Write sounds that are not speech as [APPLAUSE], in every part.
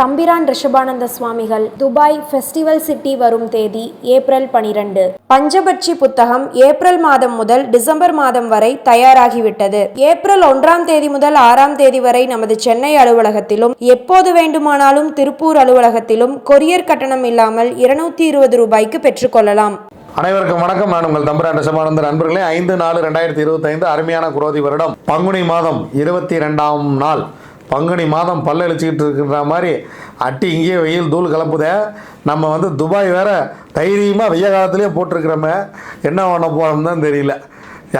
தம்பிரான் ரிஷபானந்த சுவாமிகள் Dubai festival city வரும் தேதி ஏப்ரல் பனிரெண்டு. பஞ்சபட்சி புத்தகம் ஏப்ரல் மாதம் முதல் டிசம்பர் மாதம் வரை தயாராகிவிட்டது. ஏப்ரல் ஒன்றாம் தேதி முதல் ஆறாம் தேதி வரை நமது சென்னை அலுவலகத்திலும் எப்போது வேண்டுமானாலும் திருப்பூர் அலுவலகத்திலும் கொரியர் கட்டணம் இல்லாமல் இருநூத்தி இருபது ரூபாய்க்கு பெற்றுக்கொள்ளலாம் அனைவருக்கும் வணக்கம். நான் உங்கள் தம்பரான் ரசமானந்த நண்பர்களே ஐந்து நாலு ரெண்டாயிரத்தி இருபத்தைந்து அருமையான குரோதி வருடம். பங்குனி மாதம் இருபத்தி ரெண்டாம் நாள். பங்குனி மாதம் பல்லழிச்சிக்கிட்டு இருக்கிற மாதிரி அட்டி இங்கேயே வெயில் தூள் கலப்புதே நம்ம வந்து துபாய் வேற தைரியமாக வெய்ய காலத்துலேயே போட்டிருக்கிறோமே. என்ன பண்ண போகிறோம் தான் தெரியல.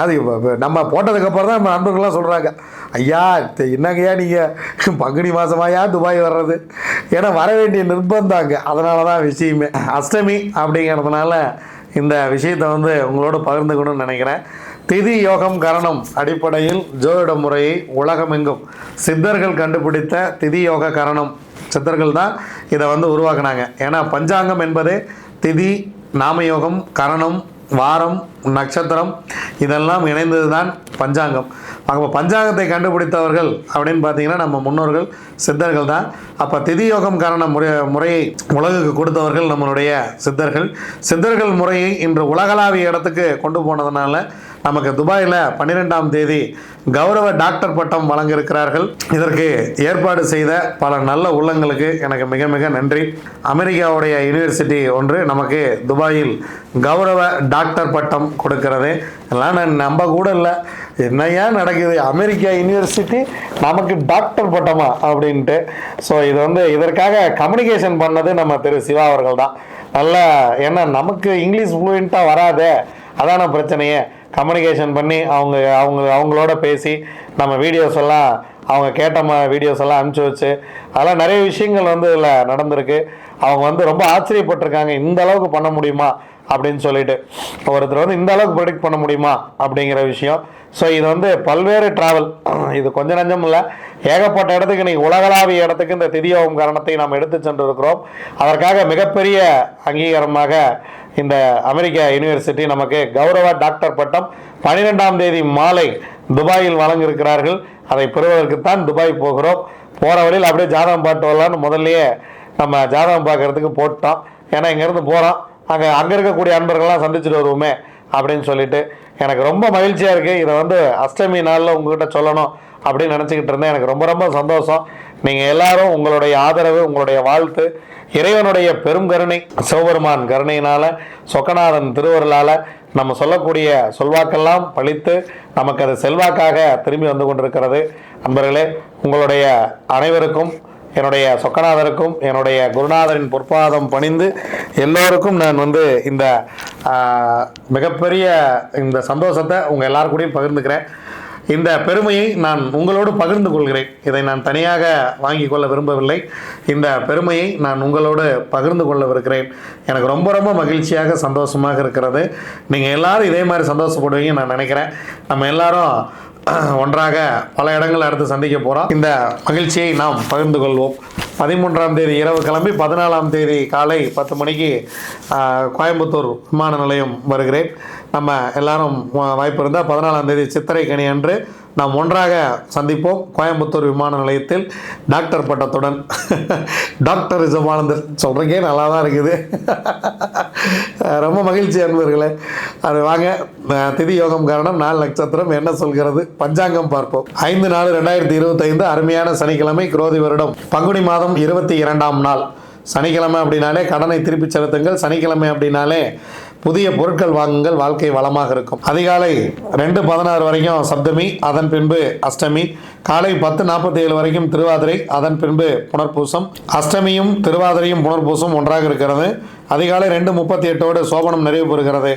அது நம்ம போட்டதுக்கப்புறம் தான் நம்ம நண்பர்கள்லாம் சொல்கிறாங்க ஐயா தெ- என்னங்கய்யா நீங்கள் பங்குனி மாதமாயா துபாய் வர்றது? ஏன்னா வர வேண்டிய நிர்பந்தாங்க அதனால தான் விஷயமே. அஷ்டமி அப்படிங்கிறதுனால இந்த விஷயத்தை வந்து உங்களோட பகிர்ந்துக்கணும்னு நினைக்கிறேன். திதி யோகம் கரணம் அடிப்படையில் ஜோதிட முறையை உலகமெங்கும். சித்தர்கள் கண்டுபிடித்த திதி யோக கரணம். சித்தர்கள் தான் இதை வந்து உருவாக்குனாங்க. ஏன்னா பஞ்சாங்கம் என்பதே திதி நாமயோகம் கரணம் வாரம் நட்சத்திரம் இதெல்லாம் இணைந்தது தான் பஞ்சாங்கம். அப்போ பஞ்சாங்கத்தை கண்டுபிடித்தவர்கள் அப்படின்னு பார்த்தீங்கன்னா நம்ம முன்னோர்கள் சித்தர்கள் தான் அப்போ திதியோகம் காரண முறை முறையை உலகுக்கு கொடுத்தவர்கள் நம்மளுடைய சித்தர்கள். சித்தர்கள் முறையை இன்று உலகளாவிய இடத்துக்கு கொண்டு போனதுனால நமக்கு துபாயில் பன்னிரெண்டாம் தேதி கௌரவ டாக்டர் பட்டம் வழங்க இருக்கிறார்கள் இதற்கு ஏற்பாடு செய்த பல நல்ல உள்ளங்களுக்கு எனக்கு மிக மிக நன்றி. அமெரிக்காவுடைய யூனிவர்சிட்டி ஒன்று நமக்கு துபாயில் கௌரவ டாக்டர் பட்டம் கொடுக்கறது. இதெல்லாம் நான் நம்ப கூட இல்லை. என்னையா நடக்குது? அமெரிக்கா யூனிவர்சிட்டி நமக்கு டாக்டர் பட்டமா? அப்படின்ட்டு. ஸோ இது வந்து இதற்காக கம்யூனிகேஷன் பண்ணது நம்ம திரு சிவா அவர்கள் தான். நல்லா ஏன்னா நமக்கு இங்கிலீஷ் ஃப்ளூயண்ட்டாக வராதே. அதான பிரச்சனையே. கம்யூனிகேஷன் பண்ணி அவங்க அவங்க அவங்களோட பேசி நம்ம வீடியோஸ் எல்லாம் அவங்க கேட்ட வீடியோஸ் எல்லாம் அனுப்பிச்சி வச்சு. அதெல்லாம் நிறைய விஷயங்கள் வந்து இதில் நடந்திருக்கு. அவங்க வந்து ரொம்ப ஆச்சரியப்பட்டிருக்காங்க இந்த அளவுக்கு பண்ண முடியுமா அப்படின்னு சொல்லிட்டு. ஒருத்தர் வந்து இந்த அளவுக்கு ப்ரொடிக்ட் பண்ண முடியுமா அப்படிங்கிற விஷயம். ஸோ இது வந்து பல்வேறு டிராவல் [CLEARS THROAT] இது கொஞ்சம் நஞ்சம் இல்லை. ஏகப்பட்ட இடத்துக்கு இன்னைக்கு உலகளாவிய இடத்துக்கு இந்த திதியோகம் காரணத்தை நாம் எடுத்து சென்றிருக்கிறோம். அதற்காக மிகப்பெரிய அங்கீகாரமாக இந்த அமெரிக்க யூனிவர்சிட்டி நமக்கு கௌரவ டாக்டர் பட்டம் பன்னிரெண்டாம் தேதி மாலை துபாயில் வழங்கியிருக்கிறார்கள். அதை பெறுவதற்குத்தான் துபாய் போகிறோம். போகிற வழியில் அப்படியே ஜாதகம் பாட்டு வரலான்னு முதல்லையே நம்ம ஜாதகம் பார்க்கறதுக்கு போட்டோம். ஏன்னா இங்கேருந்து போகிறோம் அங்கே அங்கே இருக்கக்கூடிய அன்பர்கள்லாம் சந்திச்சுட்டு வருவோமே அப்படின்னு சொல்லிட்டு எனக்கு ரொம்ப மகிழ்ச்சியாக இருக்குது இதை வந்து அஷ்டமி நாளில் உங்ககிட்ட சொல்லணும் அப்படின்னு நினச்சிக்கிட்டு இருந்தேன். எனக்கு ரொம்ப ரொம்ப சந்தோஷம். நீங்கள் எல்லாரும் உங்களுடைய ஆதரவு உங்களுடைய வாழ்த்து இறைவனுடைய பெரும் கருணை சிவபெருமான் கருணையினால் சொக்கநாதன் திருவருளால் நம்ம சொல்லக்கூடிய சொல்வாக்கெல்லாம் பழித்து நமக்கு அது செல்வாக்காக திரும்பி வந்து கொண்டிருக்கிறது. நண்பர்களே உங்களுடைய அனைவருக்கும் என்னுடைய சொக்கநாதருக்கும் என்னுடைய குருநாதரின் பொற்பாதம் பணிந்து எல்லோருக்கும் நான் வந்து இந்த மிகப்பெரிய இந்த சந்தோஷத்தை உங்கள் எல்லார் கூடயும் பகிர்ந்துக்கிறேன். இந்த பெருமையை நான் உங்களோடு பகிர்ந்து கொள்கிறேன். இதை நான் தனியாக வாங்கி கொள்ள விரும்பவில்லை. இந்த பெருமையை நான் உங்களோடு பகிர்ந்து கொள்ளவிருக்கிறேன். எனக்கு ரொம்ப ரொம்ப மகிழ்ச்சியாக சந்தோஷமாக இருக்கிறது. நீங்கள் எல்லாரும் இதே மாதிரி சந்தோஷப்படுவீங்கன்னு நான் நினைக்கிறேன். நம்ம எல்லாரும் [CLEARS THROAT] ஒன்றாக பல இடங்கள் அடுத்து சந்திக்க போகிறோம் இந்த மகிழ்ச்சியை நாம் பகிர்ந்து கொள்வோம். பதிமூன்றாம் தேதி இரவு கிளம்பி பதினாலாம் தேதி காலை பத்து மணிக்கு கோயம்புத்தூர் விமான நிலையம் வருகிறேன். நம்ம எல்லாரும் வாய்ப்பு இருந்தால் பதினாலாம் தேதி சித்திரை கனி அன்று நாம் ஒன்றாக சந்திப்போம். கோயம்புத்தூர் விமான நிலையத்தில் டாக்டர் பட்டத்துடன். டாக்டர் ரிசமானந்தர் சொல்கிறீங்க நல்லா தான் இருக்குது. ரொம்ப மகிழ்ச்சி அன்பர்களே. அது வாங்க திதி யோகம் காரணம் நாலு நட்சத்திரம் என்ன சொல்கிறது? பஞ்சாங்கம் பார்ப்போம். ஐந்து நாலு ரெண்டாயிரத்தி இருபத்தைந்து அருமையான சனிக்கிழமை குரோதி வருடம். பங்குனி மாதம் இருபத்தி இரண்டாம் நாள். சனிக்கிழமை அப்படின்னாலே கடனை திருப்பி செலுத்துங்கள். சனிக்கிழமை அப்படின்னாலே புதிய பொருட்கள் வாங்குங்கள் வாழ்க்கை வளமாக இருக்கும். அதிகாலை ரெண்டு பதினாறு வரைக்கும் சப்தமி அதன் பின்பு அஷ்டமி. காலை பத்து நாற்பத்தி ஏழு வரைக்கும் திருவாதிரை அதன் பின்பு புனர்பூசம். அஷ்டமியும் திருவாதிரையும் புனர்பூசம் ஒன்றாக இருக்கிறது. அதிகாலை ரெண்டு முப்பத்தி எட்டோடு சோபனம் நிறைவு பெறுகிறது.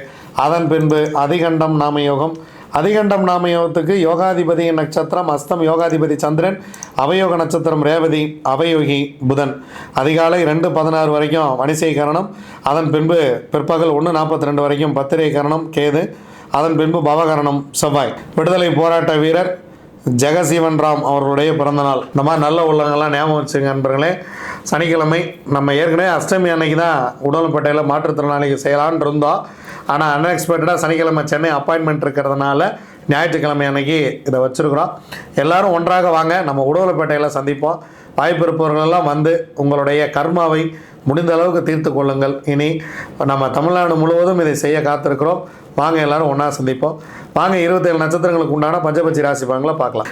அதன் பின்பு அதிகண்டம் நாமயோகம். அதிகண்டம் நாமயோகத்துக்கு யோகாதிபதி நட்சத்திரம் அஸ்தம் யோகாதிபதி சந்திரன் அவயோக நட்சத்திரம் ரேவதி அவயோகி புதன். அதிகாலை ரெண்டு பதினாறு வரைக்கும் வணிசை கரணம் அதன் பின்பு பிற்பகல் ஒன்று நாற்பத்தி ரெண்டு வரைக்கும் பத்திரை கரணம் கேது. அதன் பின்பு பவகரணம் செவ்வாய். விடுதலை போராட்ட வீரர் ஜெகசீவன் ராம் அவர்களுடைய பிறந்தநாள் இந்த மாதிரி நல்ல உள்ளங்கள்லாம் ஞாபகம் வச்சுங்க நண்பர்களே. சனிக்கிழமை நம்ம ஏற்கனவே அஷ்டமி அன்னைக்கு தான் உடல்பேட்டையில் மாற்றுத்திறனாளிகள் செய்யலான் இருந்தோம். ஆனால் அன்எக்ஸ்பெக்டடாக சனிக்கிழமை சென்னை அப்பாயின்மெண்ட் இருக்கிறதுனால ஞாயிற்றுக்கிழமை அன்னைக்கு இதை வச்சுருக்குறோம். எல்லாரும் ஒன்றாக வாங்க நம்ம உடவுலப்பேட்டையில் சந்திப்போம். வாய்ப்பு இருப்பவர்களெல்லாம் வந்து உங்களுடைய கர்மாவை முடிந்த அளவுக்கு தீர்த்து கொள்ளுங்கள். இனி நம்ம தமிழ்நாடு முழுவதும் இதை செய்ய காத்திருக்கிறோம். வாங்க எல்லாரும் ஒன்றா சந்திப்போம். வாங்க இருபத்தேழு நட்சத்திரங்களுக்கு உண்டான பஞ்சபட்சி ராசி பலன்களை பார்க்கலாம்.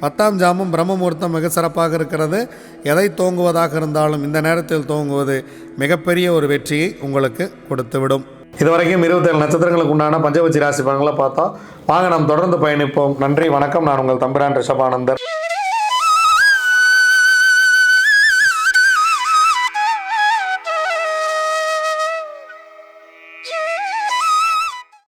பத்தாம் ஜாமம் பிரம்ம முகூர்த்தம் மிக சிறப்பாக இருக்கிறது. எதை தோங்குவதாக இருந்தாலும் இந்த நேரத்தில் தோங்குவது மிகப்பெரிய ஒரு வெற்றியை உங்களுக்கு கொடுத்துவிடும். இதுவரைக்கும் இருபத்தேழு நட்சத்திரங்களுக்கு உண்டான பஞ்சபட்சி ராசி பலன்களை பார்த்தோம் வாங்க நாம் தொடர்ந்து பயணிப்போம். நன்றி வணக்கம். நான் உங்கள் தம்பிரான் ரிஷபானந்தர்.